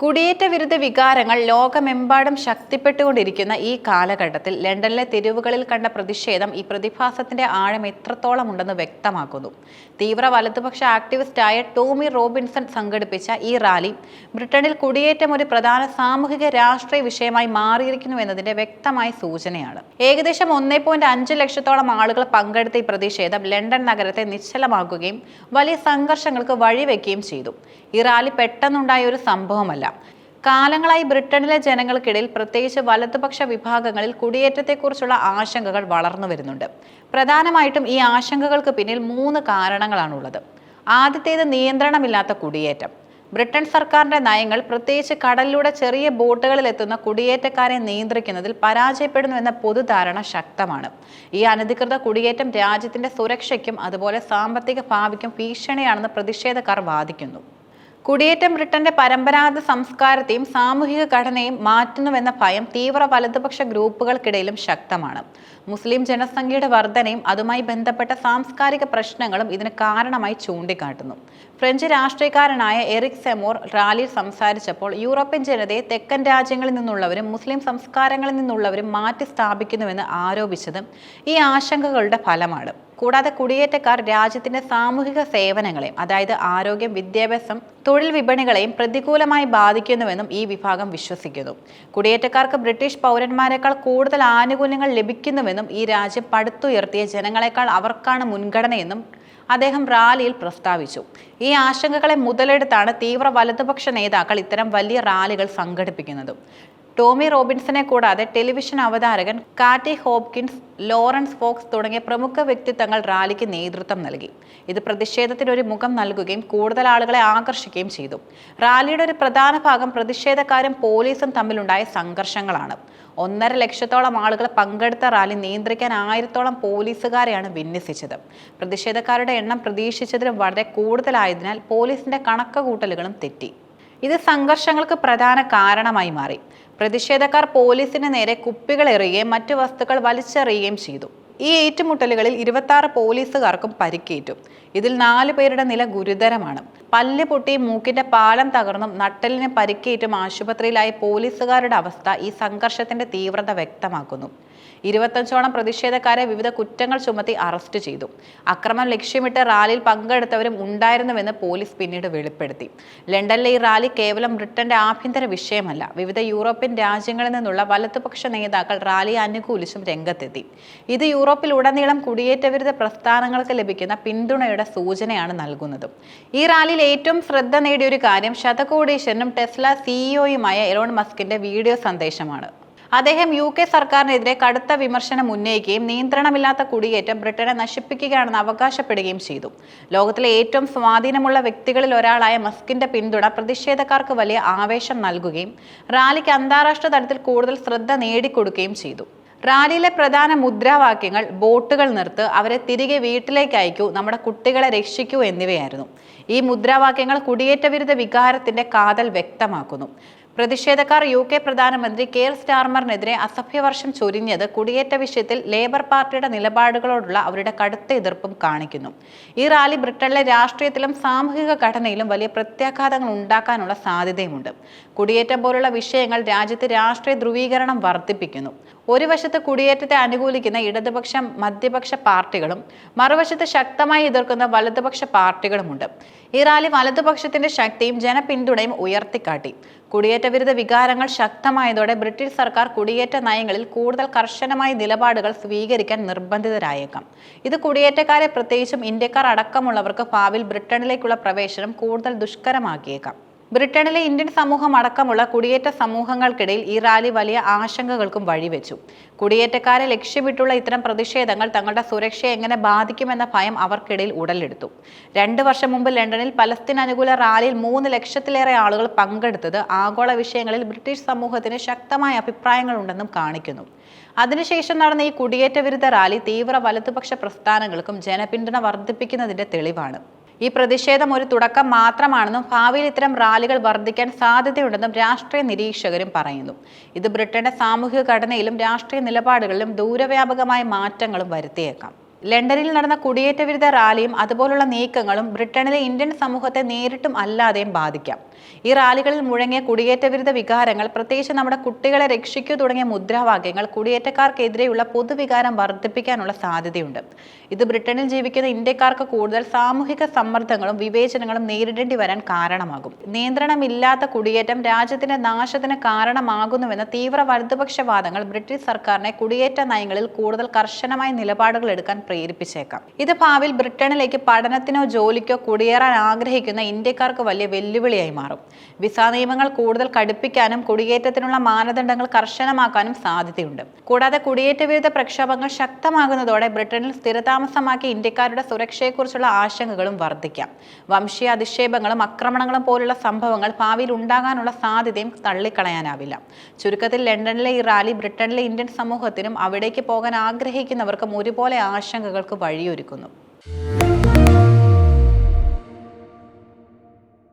കുടിയേറ്റ വിരുദ്ധ വികാരങ്ങൾ ലോകമെമ്പാടും ശക്തിപ്പെട്ടുകൊണ്ടിരിക്കുന്ന ഈ കാലഘട്ടത്തിൽ ലണ്ടനിലെ തെരുവുകളിൽ കണ്ട പ്രതിഷേധം ഈ പ്രതിഭാസത്തിന്റെ ആഴം എത്രത്തോളം ഉണ്ടെന്ന് വ്യക്തമാക്കുന്നു. തീവ്ര വലതുപക്ഷ ആക്ടിവിസ്റ്റായ ടോമി റോബിൻസൺ സംഘടിപ്പിച്ച ഈ റാലി ബ്രിട്ടനിൽ കുടിയേറ്റം ഒരു പ്രധാന സാമൂഹിക രാഷ്ട്രീയ വിഷയമായി മാറിയിരിക്കുന്നു എന്നതിന്റെ വ്യക്തമായ സൂചനയാണ്. ഏകദേശം ഒന്നേ പോയിന്റ് അഞ്ച് ലക്ഷത്തോളം ആളുകൾ പങ്കെടുത്ത ഈ പ്രതിഷേധം ലണ്ടൻ നഗരത്തെ നിശ്ചലമാക്കുകയും വലിയ സംഘർഷങ്ങൾക്ക് വഴിവെക്കുകയും ചെയ്തു. ഈ റാലി പെട്ടെന്നുണ്ടായ ഒരു സംഭവമല്ല. കാലങ്ങളായി ബ്രിട്ടനിലെ ജനങ്ങൾക്കിടയിൽ പ്രത്യേകിച്ച് വലതുപക്ഷ വിഭാഗങ്ങളിൽ കുടിയേറ്റത്തെക്കുറിച്ചുള്ള ആശങ്കകൾ വളർന്നു വരുന്നുണ്ട്. പ്രധാനമായിട്ടും ഈ ആശങ്കകൾക്ക് പിന്നിൽ മൂന്ന് കാരണങ്ങളാണുള്ളത്. ആദ്യത്തേത് നിയന്ത്രണമില്ലാത്ത കുടിയേറ്റം. ബ്രിട്ടൻ സർക്കാരിന്റെ നയങ്ങൾ പ്രത്യേകിച്ച് കടലിലൂടെ ചെറിയ ബോട്ടുകളിൽ എത്തുന്ന കുടിയേറ്റക്കാരെ നിയന്ത്രിക്കുന്നതിൽ പരാജയപ്പെടുന്നുവെന്ന പൊതുധാരണ ശക്തമാണ്. ഈ അനധികൃത കുടിയേറ്റം രാജ്യത്തിന്റെ സുരക്ഷയ്ക്കും അതുപോലെ സാമ്പത്തിക ഭാവിക്കും ഭീഷണിയാണെന്ന് പ്രതിഷേധക്കാർ വാദിക്കുന്നു. കുടിയേറ്റം ബ്രിട്ടന്റെ പരമ്പരാഗത സംസ്കാരത്തെയും സാമൂഹിക ഘടനയും മാറ്റുന്നുവെന്ന ഭയം തീവ്ര വലതുപക്ഷ ഗ്രൂപ്പുകൾക്കിടയിലും ശക്തമാണ്. മുസ്ലിം ജനസംഖ്യയുടെ വർധനയും അതുമായി ബന്ധപ്പെട്ട സാംസ്കാരിക പ്രശ്നങ്ങളും ഇതിന് കാരണമായി ചൂണ്ടിക്കാട്ടുന്നു. ഫ്രഞ്ച് രാഷ്ട്രീയക്കാരനായ എറിക് സെമോർ റാലിയിൽ സംസാരിച്ചപ്പോൾ യൂറോപ്യൻ ജനതയെ തെക്കൻ രാജ്യങ്ങളിൽ നിന്നുള്ളവരും മുസ്ലിം സംസ്കാരങ്ങളിൽ നിന്നുള്ളവരും മാറ്റി സ്ഥാപിക്കുന്നുവെന്ന് ആരോപിച്ചത് ഈ ആശങ്കകളുടെ ഫലമാണ്. കൂടാതെ കുടിയേറ്റക്കാർ രാജ്യത്തിന്റെ സാമൂഹിക സേവനങ്ങളെയും അതായത് ആരോഗ്യം വിദ്യാഭ്യാസം തൊഴിൽ വിപണികളെയും പ്രതികൂലമായി ബാധിക്കുന്നുവെന്നും ഈ വിഭാഗം വിശ്വസിക്കുന്നു. കുടിയേറ്റക്കാർക്ക് ബ്രിട്ടീഷ് പൗരന്മാരെക്കാൾ കൂടുതൽ ആനുകൂല്യങ്ങൾ ലഭിക്കുന്നുവെന്നും ഈ രാജ്യം പടുത്തുയർത്തിയ ജനങ്ങളെക്കാൾ അവർക്കാണ് മുൻഗണനയെന്നും അദ്ദേഹം റാലിയിൽ പ്രസ്താവിച്ചു. ഈ ആശങ്കകളെ മുതലെടുത്താണ് തീവ്ര വലതുപക്ഷ നേതാക്കൾ ഇത്തരം വലിയ റാലികൾ സംഘടിപ്പിക്കുന്നത്. ടോമി റോബിൻസനെ കൂടാതെ ടെലിവിഷൻ അവതാരകൻ കാറ്റി ഹോപ്കിൻസ് ലോറൻസ് ഫോക്സ് തുടങ്ങിയ പ്രമുഖ വ്യക്തിത്വങ്ങൾ റാലിക്ക് നേതൃത്വം നൽകി. ഇത് പ്രതിഷേധത്തിന് ഒരു മുഖം നൽകുകയും കൂടുതൽ ആളുകളെ ആകർഷിക്കുകയും ചെയ്തു. റാലിയുടെ ഒരു പ്രധാന ഭാഗം പ്രതിഷേധക്കാരും പോലീസും തമ്മിലുണ്ടായ സംഘർഷങ്ങളാണ്. ഒന്നര ലക്ഷത്തോളം ആളുകൾ പങ്കെടുത്ത റാലി നിയന്ത്രിക്കാൻ ആയിരത്തോളം പോലീസുകാരെയാണ് വിന്യസിച്ചത്. പ്രതിഷേധക്കാരുടെ എണ്ണം പ്രതീക്ഷിച്ചതിലും വളരെ കൂടുതലായതിനാൽ പോലീസിന്റെ കണക്കുകൂട്ടലുകളും തെറ്റി. ഇത് സംഘർഷങ്ങൾക്ക് പ്രധാന കാരണമായി മാറി. പ്രതിഷേധക്കാർ പോലീസിന് നേരെ കുപ്പികൾ എറിയുകയും മറ്റു വസ്തുക്കൾ വലിച്ചെറിയുകയും ചെയ്തു. ഈ ഏറ്റുമുട്ടലുകളിൽ ഇരുപത്തി പോലീസുകാർക്കും പരിക്കേറ്റു. ഇതിൽ നാലു പേരുടെ നില ഗുരുതരമാണ്. പല്ല് പൊട്ടി മൂക്കിന്റെ പാലം തകർന്നും നട്ടലിന് പരിക്കേറ്റും ആശുപത്രിയിലായ പോലീസുകാരുടെ അവസ്ഥ ഈ സംഘർഷത്തിന്റെ തീവ്രത വ്യക്തമാക്കുന്നു. ഇരുപത്തഞ്ചോളം പ്രതിഷേധക്കാരെ വിവിധ കുറ്റങ്ങൾ ചുമത്തി അറസ്റ്റ് ചെയ്തു. അക്രമം ലക്ഷ്യമിട്ട് റാലിയിൽ പങ്കെടുത്തവരും ഉണ്ടായിരുന്നുവെന്ന് പോലീസ് പിന്നീട് വെളിപ്പെടുത്തി. ലണ്ടനിലെ ഈ റാലി കേവലം ബ്രിട്ടന്റെ ആഭ്യന്തര വിഷയമല്ല. വിവിധ യൂറോപ്യൻ രാജ്യങ്ങളിൽ നിന്നുള്ള വലതുപക്ഷ നേതാക്കൾ റാലി അനുകൂലിച്ചും രംഗത്തെത്തി. ഇത് യൂറോപ്പിൽ ഉടനീളം കുടിയേറ്റവിരുദ്ധ പ്രസ്ഥാനങ്ങൾക്ക് ലഭിക്കുന്ന പിന്തുണയുടെ സൂചനയാണ് നൽകുന്നത്. ഈ റാലിയിൽ ഏറ്റവും ശ്രദ്ധ നേടിയ ഒരു കാര്യം ശതകോടീശ്വരനും ടെസ്ല സിഇഒയുമായ എലോൺ മസ്കിന്റെ വീഡിയോ സന്ദേശമാണ്. അദ്ദേഹം യു കെ സർക്കാരിനെതിരെ കടുത്ത വിമർശനം ഉന്നയിക്കുകയും നിയന്ത്രണമില്ലാത്ത കുടിയേറ്റം ബ്രിട്ടനെ നശിപ്പിക്കുകയാണെന്ന് അവകാശപ്പെടുകയും ചെയ്തു. ലോകത്തിലെ ഏറ്റവും സ്വാധീനമുള്ള വ്യക്തികളിൽ ഒരാളായ മസ്കിന്റെ പിന്തുണ പ്രതിഷേധക്കാർക്ക് വലിയ ആവേശം നൽകുകയും റാലിക്ക് അന്താരാഷ്ട്ര തലത്തിൽ കൂടുതൽ ശ്രദ്ധ നേടിക്കൊടുക്കുകയും ചെയ്തു. റാലിയിലെ പ്രധാന മുദ്രാവാക്യങ്ങൾ ബോട്ടുകൾ നിർത്ത് അവരെ തിരികെ വീട്ടിലേക്ക് അയക്കൂ നമ്മുടെ കുട്ടികളെ രക്ഷിക്കൂ എന്നിവയായിരുന്നു. ഈ മുദ്രാവാക്യങ്ങൾ കുടിയേറ്റ വിരുദ്ധ വികാരത്തിന്റെ കാതൽ വ്യക്തമാക്കുന്നു. പ്രതിഷേധക്കാർ യു കെ പ്രധാനമന്ത്രി കെയർ സ്റ്റാർമറിനെതിരെ അസഭ്യവർഷം ചൊരിഞ്ഞത് കുടിയേറ്റ വിഷയത്തിൽ ലേബർ പാർട്ടിയുടെ നിലപാടുകളോടുള്ള അവരുടെ കടുത്ത എതിർപ്പും കാണിക്കുന്നു. ഈ റാലി ബ്രിട്ടനിലെ രാഷ്ട്രീയത്തിലും സാമൂഹിക ഘടനയിലും വലിയ പ്രത്യാഘാതങ്ങൾ ഉണ്ടാക്കാനുള്ള സാധ്യതയുമുണ്ട്. കുടിയേറ്റം പോലുള്ള വിഷയങ്ങൾ രാജ്യത്ത് രാഷ്ട്രീയ ധ്രുവീകരണം വർദ്ധിപ്പിക്കുന്നു. ഒരു വശത്ത് കുടിയേറ്റത്തെ അനുകൂലിക്കുന്ന ഇടതുപക്ഷ മധ്യപക്ഷ പാർട്ടികളും മറുവശത്ത് ശക്തമായി എതിർക്കുന്ന വലതുപക്ഷ പാർട്ടികളുമുണ്ട്. ഈ റാലി വലതുപക്ഷത്തിന്റെ ശക്തിയും ജനപിന്തുണയും ഉയർത്തിക്കാട്ടി. കുടിയേറ്റ വിരുദ്ധ വികാരങ്ങൾ ശക്തമായതോടെ ബ്രിട്ടീഷ് സർക്കാർ കുടിയേറ്റ നയങ്ങളിൽ കൂടുതൽ കർശനമായ നിലപാടുകൾ സ്വീകരിക്കാൻ നിർബന്ധിതരായേക്കാം. ഇത് കുടിയേറ്റക്കാരെ പ്രത്യേകിച്ചും ഇന്ത്യക്കാർ അടക്കമുള്ളവർക്ക് ഭാവിയിൽ ബ്രിട്ടനിലേക്കുള്ള പ്രവേശനം കൂടുതൽ ദുഷ്കരമാക്കിയേക്കാം. ബ്രിട്ടനിലെ ഇന്ത്യൻ സമൂഹം അടക്കമുള്ള കുടിയേറ്റ സമൂഹങ്ങൾക്കിടയിൽ ഈ റാലി വലിയ ആശങ്കകൾക്കും വഴിവെച്ചു. കുടിയേറ്റക്കാരെ ലക്ഷ്യമിട്ടുള്ള ഇത്തരം പ്രതിഷേധങ്ങൾ തങ്ങളുടെ സുരക്ഷയെ എങ്ങനെ ബാധിക്കുമെന്ന ഭയം അവർക്കിടയിൽ ഉടലെടുത്തു. രണ്ട് വർഷം മുമ്പ് ലണ്ടനിൽ പലസ്തീൻ അനുകൂല റാലിയിൽ മൂന്ന് ലക്ഷത്തിലേറെ ആളുകൾ പങ്കെടുത്തത് ആഗോള വിഷയങ്ങളിൽ ബ്രിട്ടീഷ് സമൂഹത്തിന് ശക്തമായ അഭിപ്രായങ്ങളുണ്ടെന്നും കാണിക്കുന്നു. അതിനുശേഷം നടന്ന ഈ കുടിയേറ്റ വിരുദ്ധ റാലി തീവ്ര വലതുപക്ഷ പ്രസ്ഥാനങ്ങൾക്കും ജനപിന്തുണ വർദ്ധിപ്പിക്കുന്നതിന്റെ തെളിവാണ്. ഈ പ്രതിഷേധം ഒരു തുടക്കം മാത്രമാണെന്നും ഭാവിയിൽ ഇത്തരം റാലികൾ വർദ്ധിക്കാൻ സാധ്യതയുണ്ടെന്നും രാഷ്ട്രീയ നിരീക്ഷകരും പറയുന്നു. ഇത് ബ്രിട്ടന്റെ സാമൂഹിക ഘടനയിലും രാഷ്ട്രീയ നിലപാടുകളിലും ദൂരവ്യാപകമായ മാറ്റങ്ങളും വരുത്തിയേക്കാം. ലണ്ടനിൽ നടന്ന കുടിയേറ്റ വിരുദ്ധ റാലിയും അതുപോലുള്ള നീക്കങ്ങളും ബ്രിട്ടനിലെ ഇന്ത്യൻ സമൂഹത്തെ നേരിട്ടും അല്ലാതെയും ബാധിക്കാം. ഈ റാലികളിൽ മുഴങ്ങിയ കുടിയേറ്റ വിരുദ്ധ വികാരങ്ങൾ പ്രത്യേകിച്ച് നമ്മുടെ കുട്ടികളെ രക്ഷിക്കൂ തുടങ്ങിയ മുദ്രാവാക്യങ്ങൾ കുടിയേറ്റക്കാർക്കെതിരെയുള്ള പൊതുവികാരം വർദ്ധിപ്പിക്കാനുള്ള സാധ്യതയുണ്ട്. ഇത് ബ്രിട്ടനിൽ ജീവിക്കുന്ന ഇന്ത്യക്കാർക്ക് കൂടുതൽ സാമൂഹിക സമ്മർദ്ദങ്ങളും വിവേചനങ്ങളും നേരിടേണ്ടി വരാൻ കാരണമാകും. നിയന്ത്രണമില്ലാത്ത കുടിയേറ്റം രാജ്യത്തിന്റെ നാശത്തിന് കാരണമാകുന്നുവെന്ന തീവ്ര വലതുപക്ഷവാദങ്ങൾ ബ്രിട്ടീഷ് സർക്കാരിനെ കുടിയേറ്റ നയങ്ങളിൽ കൂടുതൽ കർശനമായ നിലപാടുകൾ എടുക്കാൻ പ്രേരിപ്പിച്ചേക്കാം. ഇത് ഭാവിയിൽ ബ്രിട്ടനിലേക്ക് പഠനത്തിനോ ജോലിക്കോ കുടിയേറാൻ ആഗ്രഹിക്കുന്ന ഇന്ത്യക്കാർക്ക് വലിയ വെല്ലുവിളിയായി മാറും വിസ നിയമങ്ങൾ കൂടുതൽ കടുപ്പിക്കാനും കുടിയേറ്റത്തിനുള്ള മാനദണ്ഡങ്ങൾ കർശനമാക്കാനും സാധ്യതയുണ്ട്. കൂടാതെ കുടിയേറ്റ വിരുദ്ധ പ്രക്ഷോഭങ്ങൾ ശക്തമാകുന്നതോടെ ബ്രിട്ടനിൽ സ്ഥിരതാമസമാക്കിയ ഇന്ത്യക്കാരുടെ സുരക്ഷയെക്കുറിച്ചുള്ള ആശങ്കകളും വർദ്ധിക്കാം. വംശീയ അധിക്ഷേപങ്ങളും ആക്രമണങ്ങളും പോലുള്ള സംഭവങ്ങൾ ഭാവിയിൽ ഉണ്ടാകാനുള്ള സാധ്യതയും തള്ളിക്കളയാനാവില്ല. ചുരുക്കത്തിൽ ലണ്ടനിലെ ഈ റാലി ബ്രിട്ടനിലെ ഇന്ത്യൻ സമൂഹത്തിനും അവിടേക്ക് പോകാൻ ആഗ്രഹിക്കുന്നവർക്കും ഒരുപോലെ ആശങ്കകൾക്ക് വഴിയൊരുക്കുന്നു.